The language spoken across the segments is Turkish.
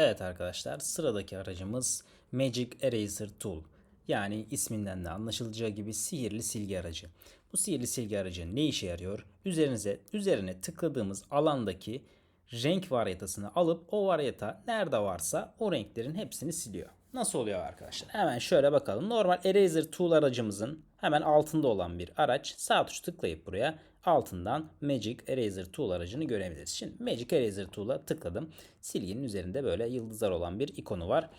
Evet arkadaşlar sıradaki aracımız Magic Eraser Tool. Yani isminden de anlaşılacağı gibi sihirli silgi aracı. Bu sihirli silgi aracı ne işe yarıyor? Üzerinize üzerine tıkladığımız alandaki renk varyatasını alıp o varyata nerede varsa o renklerin hepsini siliyor. Nasıl oluyor arkadaşlar? Hemen şöyle bakalım. Normal Eraser Tool aracımızın hemen altında olan bir araç. Sağ tuş tıklayıp buraya altından Magic Eraser Tool aracını görebiliriz. Şimdi Magic Eraser Tool'a tıkladım. Silginin üzerinde böyle yıldızlar olan bir ikonu var.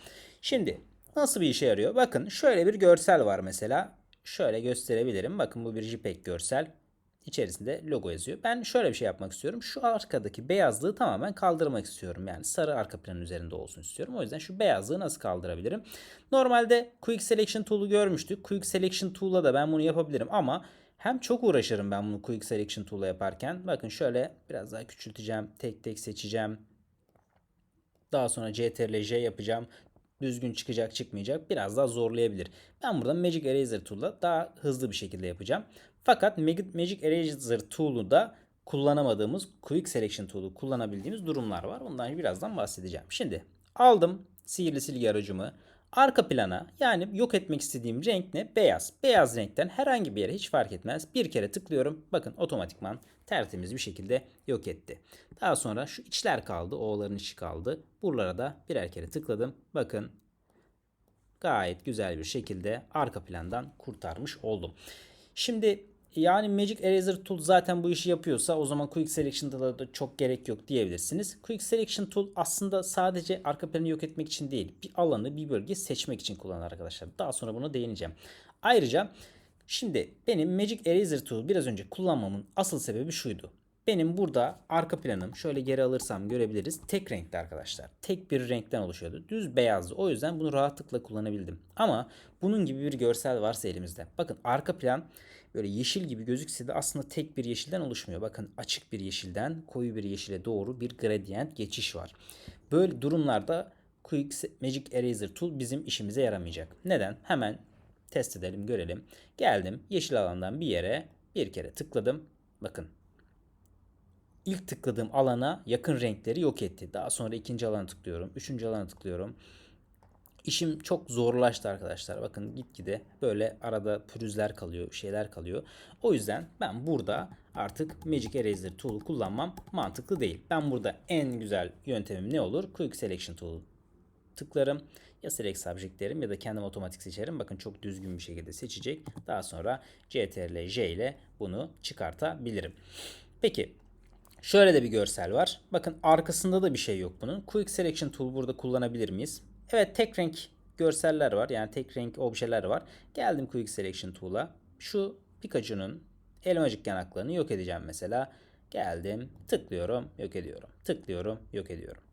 Şimdi nasıl bir işe yarıyor? Bakın şöyle bir görsel var mesela. Şöyle gösterebilirim. Bakın bu bir JPEG görsel. İçerisinde logo yazıyor. Ben şöyle bir şey yapmak istiyorum. Şu arkadaki beyazlığı tamamen kaldırmak istiyorum. Yani sarı arka planın üzerinde olsun istiyorum. O yüzden şu beyazlığı nasıl kaldırabilirim? Normalde Quick Selection Tool'u görmüştük. Quick Selection Tool'la da ben bunu yapabilirim ama hem çok uğraşırım ben bunu Quick Selection Tool'la yaparken. Bakın şöyle biraz daha küçülteceğim. Tek tek seçeceğim. Daha sonra CTRL J yapacağım. Düzgün çıkacak çıkmayacak biraz daha zorlayabilir. Ben burada Magic Eraser Tool'la daha hızlı bir şekilde yapacağım. Fakat Magic Eraser Tool'u da kullanamadığımız Quick Selection Tool'u kullanabildiğimiz durumlar var. Ondan birazdan bahsedeceğim. Şimdi aldım sihirli silgi aracımı. Arka plana yani yok etmek istediğim renk ne? Beyaz. Beyaz renkten herhangi bir yere hiç fark etmez. Bir kere tıklıyorum. Bakın otomatikman tertemiz bir şekilde yok etti. Daha sonra şu içler kaldı. O'ların içi kaldı. Buralara da birer kere tıkladım. Bakın gayet güzel bir şekilde arka plandan kurtarmış oldum. Şimdi yani Magic Eraser Tool zaten bu işi yapıyorsa o zaman Quick Selection'da da çok gerek yok diyebilirsiniz. Quick Selection Tool aslında sadece arka planı yok etmek için değil, bir alanı, bir bölge seçmek için kullanılır arkadaşlar. Daha sonra buna değineceğim. Ayrıca şimdi benim Magic Eraser Tool biraz önce kullanmamın asıl sebebi şuydu. Benim burada arka planım şöyle geri alırsam görebiliriz. Tek renkli arkadaşlar. Tek bir renkten oluşuyordu. Düz beyazdı. O yüzden bunu rahatlıkla kullanabildim. Ama bunun gibi bir görsel varsa elimizde. Bakın arka plan böyle yeşil gibi gözükse de aslında tek bir yeşilden oluşmuyor. Bakın açık bir yeşilden koyu bir yeşile doğru bir gradient geçiş var. Böyle durumlarda Quick Magic Eraser Tool bizim işimize yaramayacak. Neden? Hemen test edelim görelim. Geldim yeşil alandan bir yere bir kere tıkladım. Bakın ilk tıkladığım alana yakın renkleri yok etti. Daha sonra ikinci alana tıklıyorum. Üçüncü alana tıklıyorum. İşim çok zorlaştı arkadaşlar. Bakın gitgide böyle arada pürüzler kalıyor, şeyler kalıyor. O yüzden ben burada artık Magic Eraser Tool'u kullanmam mantıklı değil. Ben burada en güzel yöntemim ne olur? Quick Selection Tool'u tıklarım. Ya Select Subject derim ya da kendim otomatik seçerim. Bakın çok düzgün bir şekilde seçecek. Daha sonra CTRL J ile bunu çıkartabilirim. Peki Şöyle de bir görsel var. Bakın arkasında da bir şey yok bunun. Quick Selection Tool burada kullanabilir miyiz? Evet tek renk görseller var. Yani tek renk objeler var. Geldim Quick Selection Tool'a. Şu Pikachu'nun elmacık yanaklarını yok edeceğim mesela. Geldim tıklıyorum yok ediyorum. Tıklıyorum yok ediyorum.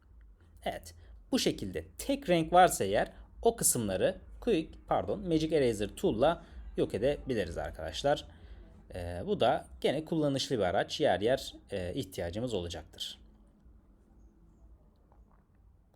Evet bu şekilde tek renk varsa eğer o kısımları Quick pardon Magic Eraser Tool'la yok edebiliriz arkadaşlar. E, bu da gene kullanışlı bir araç. Yer yer e, ihtiyacımız olacaktır.